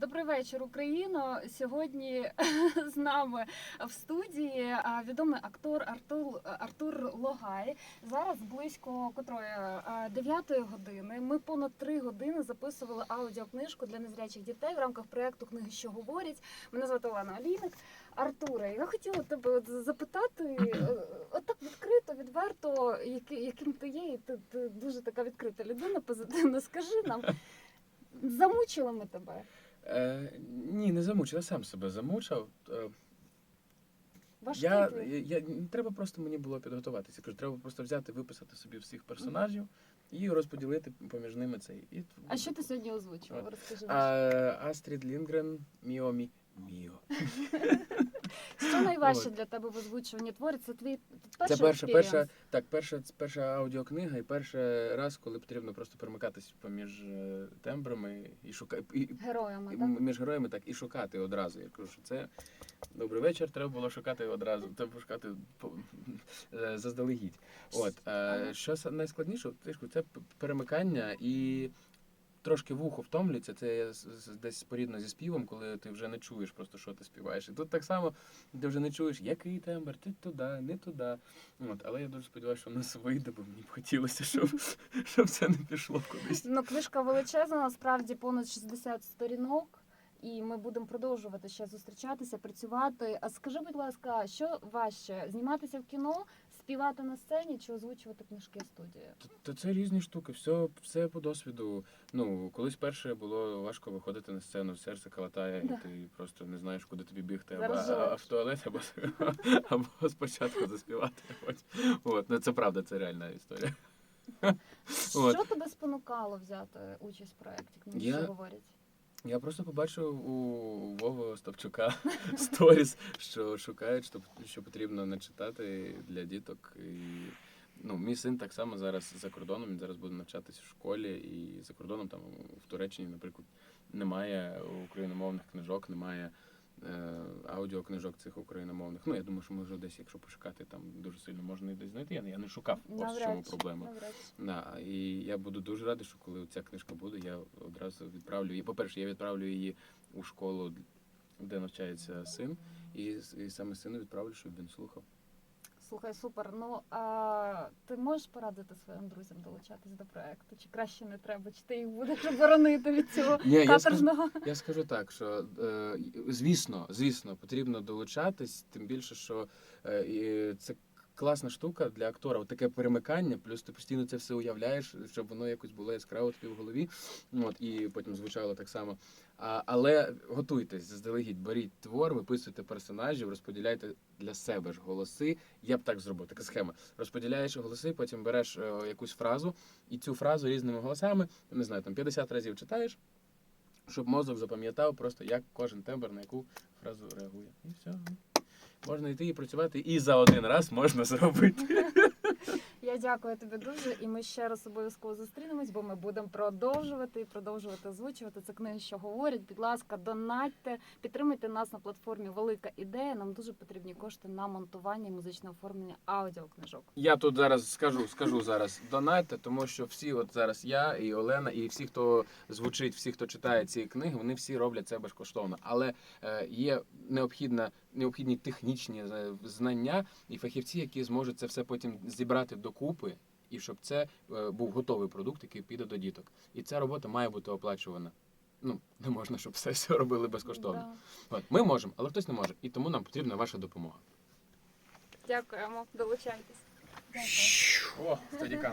Добрий вечір, Україно. Сьогодні з нами в студії відомий актор Артур Артур Логай. Зараз близько котрої а, 9 години. Ми понад три години записували аудіокнижку для незрячих дітей в рамках проєкту Книги, що говорять. Мене звати Олена Олійник. Артуре, я хотіла тебе запитати, е, отак відкрито, відверто, яким ти є, і ти, ти дуже така відкрита людина, позитивна. Скажи нам, замучили ми тебе? Е, ні, не замучив, я сам себе замучив. Е, Важкий я, я, я, треба просто мені було підготуватися. Кажу, треба просто взяти, виписати собі всіх персонажів і розподілити поміж ними цей. І, А що ти сьогодні озвучував? Розкажи. а. Астрід Лінгрен, Міо Мі. Міо. Що найважче для тебе в озвучуванні творів? Це твій перший Це перша, перша, так, перша, перша аудіокнига і перший раз, коли потрібно просто перемикатись поміж е, тембрами і шукати. І, героями, І так? між героями так і шукати одразу. Я кажу, що це добрий вечір, треба було шукати одразу. Треба шукати по- е, заздалегідь. От е, що са- найскладніше, ти ж кажу, це п- перемикання і. Трошки вухо втомлюється, це десь спорідно зі співом, коли ти вже не чуєш просто, що ти співаєш. І тут так само ти вже не чуєш, який тембр, ти туди, не туди. От, але я дуже сподіваюся, що в нас вийде, бо мені б хотілося, щоб, щоб це не пішло кудись. Ну, книжка величезна, насправді понад 60 сторінок. І ми будемо продовжувати ще зустрічатися, працювати. А скажи, будь ласка, що важче зніматися в кіно, співати на сцені чи озвучувати книжки студії? Та- Та це різні штуки, все, все по досвіду. Ну, колись перше було важко виходити на сцену, серце калатає, Да. і ти просто не знаєш, куди тобі бігти, або, а, а в туалет, або, або спочатку заспівати. От, ну, це правда, це реальна історія. Що тебе спонукало взяти участь в проєкті книги, Я- говорять? Я просто побачив у Вова Ставчука сторіс, що шукають, що, що потрібно начитати для діток. І, ну, мій син так само зараз за кордоном, він зараз буде навчатися в школі, і за кордоном там в Туреччині, наприклад, немає україномовних книжок, немає аудіокнижок цих україномовних. Ну, я думаю, що може десь, якщо пошукати, там дуже сильно можна і десь знайти. Я, не- я не шукав, ось в чому проблема. Да, і я буду дуже радий, що коли ця книжка буде, я одразу відправлю її. По-перше, я відправлю її у школу, де навчається син, і, і саме сину відправлю, щоб він слухав. Слухай, супер. Ну а ти можеш порадити своїм друзям долучатись до проекту? Чи краще не треба? Чи ти їх будеш оборонити від цього Ні, я скажу, я скажу так, що е, звісно, звісно, потрібно долучатись, тим більше, що е, це. Класна штука для актора, таке перемикання, плюс ти постійно це все уявляєш, щоб воно якось було яскраво тобі в голові. От і потім звучало так само. А, але готуйтесь заздалегідь, беріть твор, виписуйте персонажів, розподіляйте для себе ж голоси. Я б так зробив, така схема. Розподіляєш голоси, потім береш е, якусь фразу, і цю фразу різними голосами, не знаю, там 50 разів читаєш, щоб мозок запам'ятав просто, як кожен тембр на яку фразу реагує. І все. Можна йти і працювати, і за один раз можна зробити. Дякую тобі дуже, і ми ще раз обов'язково зустрінемось, бо ми будемо продовжувати і продовжувати озвучувати це книги, що говорять. Будь ласка, донатьте, підтримуйте нас на платформі Велика ідея. Нам дуже потрібні кошти на монтування і музичне оформлення аудіокнижок. Я тут зараз скажу, скажу зараз донатьте, тому що всі, от зараз я і Олена, і всі, хто звучить, всі, хто читає ці книги, вони всі роблять це безкоштовно. Але е, є необхідна, необхідні технічні е, знання і фахівці, які зможуть це все потім зібрати докупи, і щоб це е, був готовий продукт, який піде до діток. І ця робота має бути оплачувана. Ну, не можна, щоб все, все робили безкоштовно. Да. От, ми можемо, але хтось не може. І тому нам потрібна ваша допомога. Дякуємо, долучайтесь. Дякую. О, стадікан.